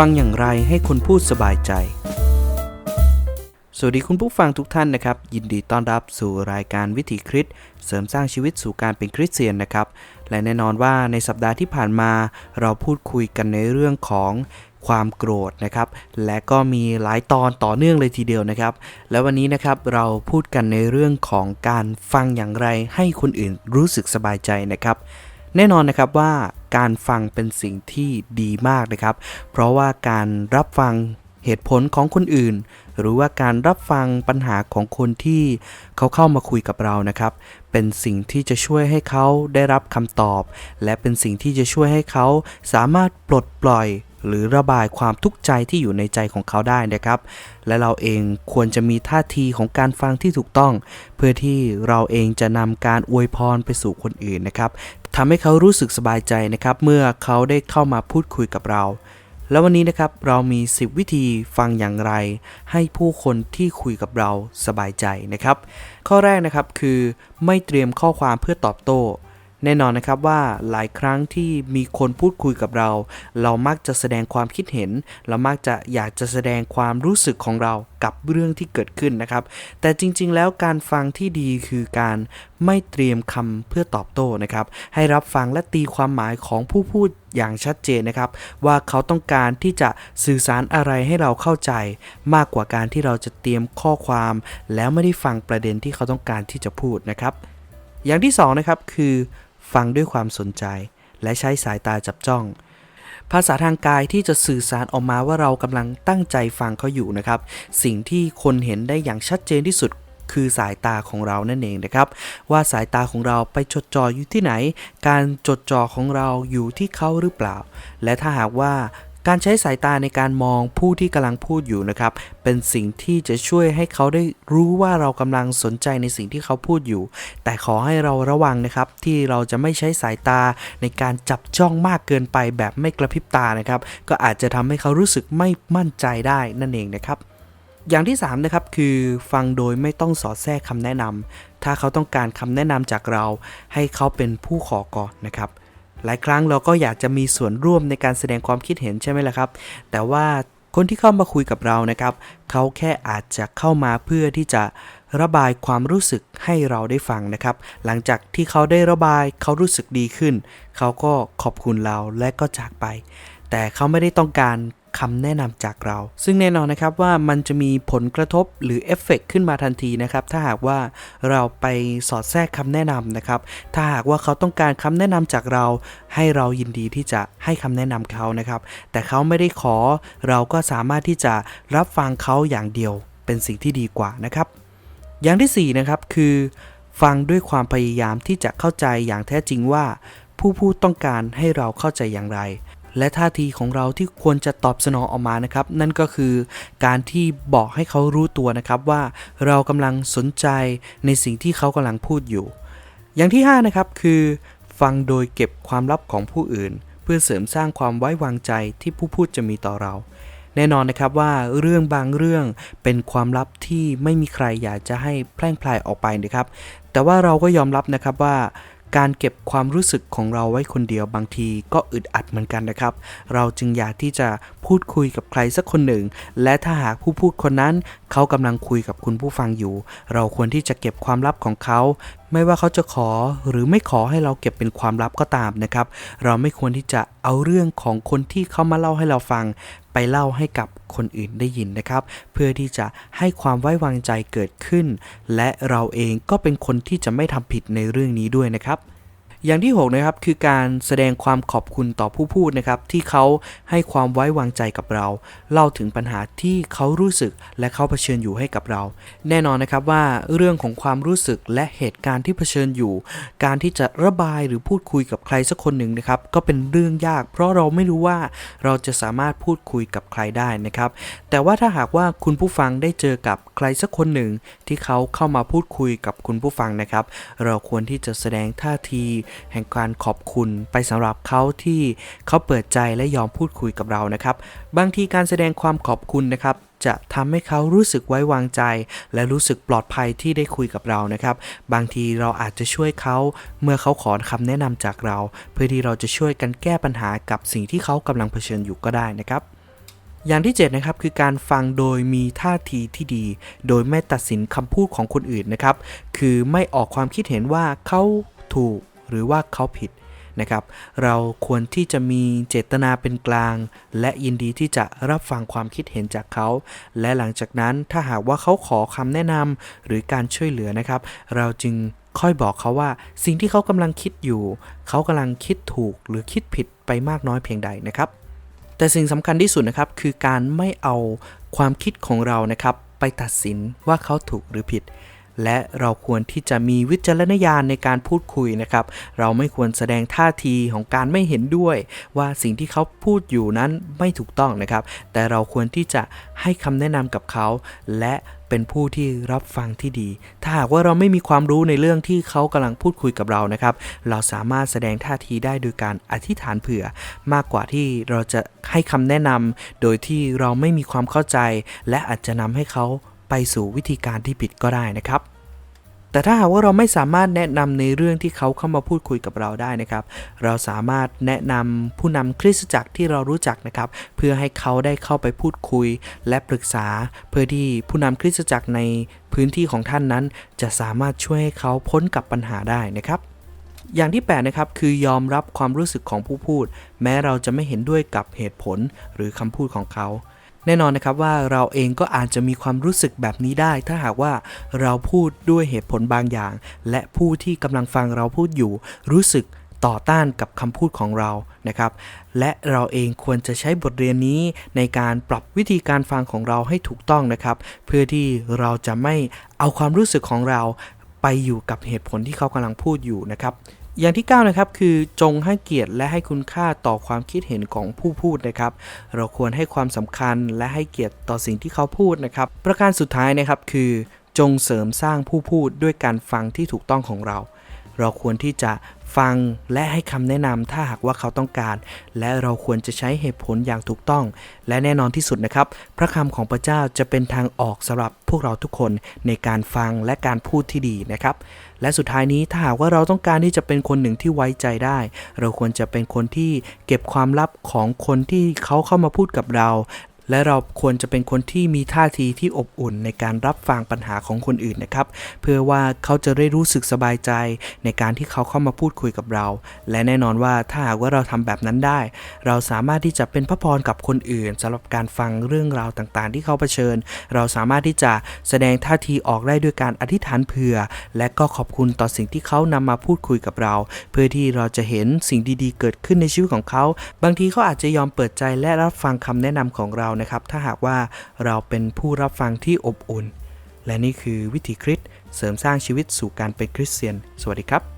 ฟังอย่างไรให้คนพูดสบายใจ สวัสดีคุณผู้ฟังทุกท่านนะครับ ยินดีต้อนรับสู่รายการวิถีคริสเสริมสร้างชีวิตสู่การเป็นคริสเตียนนะครับ และแน่นอนว่าในสัปดาห์ที่ผ่านมา เราพูดคุยกันในเรื่องของความโกรธนะครับ และก็มีหลายตอนต่อเนื่องเลยทีเดียวนะครับ แล้ววันนี้นะครับเราพูดกันในเรื่องของการฟังอย่างไรให้คนอื่นรู้สึกสบายใจนะครับ แน่นอนนะครับว่า การฟังเป็นสิ่งที่ดีมากนะครับ เพราะว่าการรับฟังเหตุผลของคนอื่น หรือว่าการรับฟังปัญหาของคนที่เขาเข้ามาคุยกับเรานะครับ เป็นสิ่งที่จะช่วยให้เขาได้รับคำตอบ และเป็นสิ่งที่จะช่วยให้เขาสามารถปลดปล่อย หรือระบายความทุกข์ใจที่อยู่ในใจของเขาได้นะครับ และเราเองควรจะมีท่าทีของการฟังที่ถูกต้อง เพื่อที่เราเองจะนำการอวยพรไปสู่คนอื่นนะครับทำให้เขารู้สึกสบายใจนะครับ เมื่อเขาได้เข้ามาพูดคุยกับเรา แล้ววันนี้นะครับเรามี 10 วิธีฟังอย่างไร ให้ผู้คนที่คุยกับเราสบายใจนะครับ ข้อแรกนะครับคือไม่เตรียมข้อความเพื่อตอบโต้ แน่นอนนะครับว่าหลายครั้งที่มีคนพูดคุยกับเรา เรามักจะแสดงความคิดเห็น เรามักจะอยากจะแสดงความรู้สึกของเรากับเรื่องที่เกิดขึ้นนะครับ แต่จริง ๆ แล้วการฟังที่ดีคือการไม่เตรียมคำเพื่อตอบโต้นะครับ ให้รับฟังและตีความหมายของผู้พูดอย่างชัดเจนนะครับ ว่าเขาต้องการที่จะสื่อสารอะไรให้เราเข้าใจ มากกว่าการที่เราจะเตรียมข้อความ แล้วไม่ได้ฟังประเด็นที่เขาต้องการที่จะพูดนะครับ อย่างที่สองนะครับคือ ฟังด้วยความสนใจ และใช้สายตาจับจ้อง ภาษาทางกายที่จะสื่อสารออกมาว่าเรากำลังตั้งใจฟังเขาอยู่นะครับ สิ่งที่คนเห็นได้อย่างชัดเจนที่สุดคือสายตาของเรานั่นเองนะครับ ว่าสายตาของเราไปจดจ่ออยู่ที่ไหน การจดจ่อของเราอยู่ที่เขาหรือเปล่า และถ้าหากว่า การใช้สายตาในการมองผู้ที่กำลังพูดอยู่นะครับ เป็นสิ่งที่จะช่วยให้เขาได้รู้ว่าเรากำลังสนใจในสิ่งที่เขาพูดอยู่ แต่ขอให้เราระวังนะครับ ที่เราจะไม่ใช้สายตาในการจับจ้องมากเกินไปแบบไม่กระพริบตานะครับ ก็อาจจะทำให้เขารู้สึกไม่มั่นใจได้นั่นเองนะครับอย่างที่3นะครับคือฟังโดยไม่ต้องสอดแทรกคำแนะนำถ้าเขาต้องการคำแนะนำจากเรา ให้เขาเป็นผู้ขอก่อนนะครับ หลายครั้งเราก็อยากจะมีส่วนร่วมในการแสดงความคิดเห็นใช่ไหมล่ะครับ แต่ว่าคนที่เข้ามาคุยกับเรานะครับ เขาแค่อาจจะเข้ามาเพื่อที่จะระบายความรู้สึกให้เราได้ฟังนะครับ หลังจากที่เขาได้ระบายเขารู้สึกดีขึ้น เขาก็ขอบคุณเราและก็จากไป แต่เขาไม่ได้ต้องการ คำแนะนำจากเรา ซึ่งแน่นอนนะครับว่ามันจะมีผลกระทบหรือเอฟเฟกขึ้นมาทันทีนะครับถ้าหากว่าเราไปสอดแทรกคำแนะนำนะครับถ้าหากว่าเขาต้องการคำแนะนำจากเรา ให้เรายินดีที่จะให้คำแนะนำเขานะครับ แต่เขาไม่ได้ขอ เราก็สามารถที่จะรับฟังเขาอย่างเดียวเป็นสิ่งที่ดีกว่านะครับ อย่างที่4นะครับคือฟังด้วยความพยายามที่จะเข้าใจอย่างแท้จริงว่า ผู้พูดต้องการให้เราเข้าใจอย่างไร และท่าทีของเราที่ควรจะตอบสนองออกมานะครับ นั่นก็คือการที่บอกให้เขารู้ตัวนะครับว่าเรากำลังสนใจในสิ่งที่เขากำลังพูดอยู่ อย่างที่ 5 นะครับคือ ฟังโดยเก็บความลับของผู้อื่น เพื่อเสริมสร้างความไว้วางใจที่ผู้พูดจะมีต่อเราแน่นอนนะครับว่าเรื่องบางเรื่องเป็นความลับที่ไม่มีใครอยากจะให้แพร่งพลายออกไปนะครับ แต่ว่าเราก็ยอมรับนะครับว่า การเก็บความรู้สึกของเราไว้คนเดียวบางทีก็อึดอัดเหมือนกันนะครับ เราจึงอยากที่จะพูดคุยกับใครสักคนหนึ่ง และถ้าหากผู้พูดคนนั้น เขากำลังคุยกับคุณผู้ฟังอยู่ เราควรที่จะเก็บความลับของเขา ไม่ว่าเขาจะขอหรือไม่ขอให้เราเก็บเป็นความลับก็ตามนะครับ เราไม่ควรที่จะเอาเรื่องของคนที่เขามาเล่าให้เราฟัง ไปเล่าให้กับคนอื่นได้ยินนะครับ เพื่อที่จะให้ความไว้วางใจเกิดขึ้น และเราเองก็เป็นคนที่จะไม่ทำผิดในเรื่องนี้ด้วยนะครับ อย่างที่6นะครับคือการแสดงความขอบคุณต่อผู้พูดนะครับที่เขาให้ความไว้วางใจกับเรา เล่าถึงปัญหาที่เขารู้สึกและเขาเผชิญอยู่ให้กับเรา แน่นอนนะครับว่าเรื่องของความรู้สึกและเหตุการณ์ที่เผชิญอยู่ การที่จะระบายหรือพูดคุยกับใครสักคนหนึ่งนะครับก็เป็นเรื่องยาก เพราะเราไม่รู้ว่าเราจะสามารถพูดคุยกับใครได้นะครับ แต่ว่าถ้าหากว่าคุณผู้ฟังได้เจอกับใครสักคนหนึ่ง ที่เขาเข้ามาพูดคุยกับคุณผู้ฟังนะครับ เราควรที่จะแสดงท่าทีแห่งการขอบคุณไปสำหรับเขาที่เขาเปิดใจและยอมพูดคุยกับเรานะครับ บางทีการแสดงความขอบคุณนะครับจะทำให้เขารู้สึกไว้วางใจ และรู้สึกปลอดภัยที่ได้คุยกับเรานะครับ บางทีเราอาจจะช่วยเขาเมื่อเขาขอคำแนะนำจากเรา เพื่อที่เราจะช่วยกันแก้ปัญหากับสิ่งที่เขากำลังเผชิญอยู่ก็ได้นะครับอย่างที่7นะครับคือการฟังโดยมีท่าทีที่ดี โดยไม่ตัดสินคำพูดของคนอื่นนะครับ คือไม่ออกความคิดเห็นว่าเขาถูก หรือว่าเขาผิดนะครับ เราควรที่จะมีเจตนาเป็นกลาง และยินดีที่จะรับฟังความคิดเห็นจากเขา และหลังจากนั้นถ้าหากว่าเขาขอคำแนะนำหรือการช่วยเหลือนะครับ เราจึงค่อยบอกเขาว่าสิ่งที่เขากำลังคิดอยู่ เขากำลังคิดถูกหรือคิดผิดไปมากน้อยเพียงใดนะครับ แต่สิ่งสำคัญที่สุดนะครับคือการไม่เอาความคิดของเรานะครับ ไปตัดสินว่าเขาถูกหรือผิด และเราควรที่จะมีวิจารณญาณในการพูดคุยนะครับ เราไม่ควรแสดงท่าทีของการไม่เห็นด้วย ว่าสิ่งที่เขาพูดอยู่นั้นไม่ถูกต้องนะครับ แต่เราควรที่จะให้คำแนะนำกับเขา และเป็นผู้ที่รับฟังที่ดี ถ้าหากว่าเราไม่มีความรู้ในเรื่องที่เขากำลังพูดคุยกับเรานะครับ เราสามารถแสดงท่าทีได้โดยการอธิษฐานเผื่อ มากกว่าที่เราจะให้คำแนะนำโดยที่เราไม่มีความเข้าใจ และอาจจะนำให้เขา ไปสู่วิธีการที่ผิดก็ได้นะครับ แต่ถ้าหากว่าเราไม่สามารถแนะนำในเรื่องที่เขาเข้ามาพูดคุยกับเราได้นะครับ เราสามารถแนะนำผู้นำคริสตจักรที่เรารู้จักนะครับ เพื่อให้เขาได้เข้าไปพูดคุย และปรึกษา เพื่อที่ผู้นำคริสตจักรในพื้นที่ของท่านนั้น จะสามารถช่วยให้เขาพ้นกับปัญหาได้นะครับอย่างที่8นะครับคือยอมรับความรู้สึกของผู้พูด แม้เราจะไม่เห็นด้วยกับเหตุผลหรือคำพูดของเขา แน่นอนนะครับว่าเราเองก็อาจจะมีความรู้สึกแบบนี้ได้ ถ้าหากว่าเราพูดด้วยเหตุผลบางอย่าง และผู้ที่กำลังฟังเราพูดอยู่ รู้สึกต่อต้านกับคำพูดของเรานะครับ และเราเองควรจะใช้บทเรียนนี้ในการปรับวิธีการฟังของเราให้ถูกต้องนะครับ เพื่อที่เราจะไม่เอาความรู้สึกของเราไปอยู่กับเหตุผลที่เขากำลังพูดอยู่นะครับ อย่างที่ 9 นะครับ คือจงให้เกียรติและให้คุณค่าต่อความคิดเห็นของผู้พูดนะครับ เราควรให้ความสำคัญและให้เกียรติต่อสิ่งที่เขาพูดนะครับ ประการสุดท้ายนะครับคือจงเสริมสร้างผู้พูดด้วยการฟังที่ถูกต้องของเรา เราควรที่จะฟังและให้คำแนะนำถ้าหากว่าเขาต้องการ และเราควรจะใช้เหตุผลอย่างถูกต้อง และแน่นอนที่สุดนะครับ พระคำของพระเจ้าจะเป็นทางออกสำหรับพวกเราทุกคนในการฟังและการพูดที่ดีนะครับ และสุดท้ายนี้ถ้าหากว่าเราต้องการที่จะเป็นคนหนึ่งที่ไว้ใจได้ เราควรจะเป็นคนที่เก็บความลับของคนที่เขาเข้ามาพูดกับเรา และเราควรจะเป็นคนที่มีท่าทีที่อบอุ่นในการรับฟังปัญหาของคนอื่นนะครับ เพื่อว่าเขาจะได้รู้สึกสบายใจในการที่เขาเข้ามาพูดคุยกับเรา และแน่นอนว่าถ้าหากว่าเราทำแบบนั้นได้ เราสามารถที่จะเป็นพระพรกับคนอื่นสำหรับการฟังเรื่องราวต่างๆ ที่เขาเผชิญ เราสามารถที่จะแสดงท่าทีออกได้ด้วยการอธิษฐานเผื่อ และก็ขอบคุณต่อสิ่งที่เขานำมาพูดคุยกับเรา เพื่อที่เราจะเห็นสิ่งดีๆ เกิดขึ้นในชีวิตของเขา บางทีเขาอาจจะยอมเปิดใจและรับฟังคำแนะนำของเรานะครับ ถ้าหากว่าเราเป็นผู้รับฟังที่อบอุ่น และนี่คือวิถีคริสเสริมสร้างชีวิตสู่การเป็นคริสเตียน สวัสดีครับ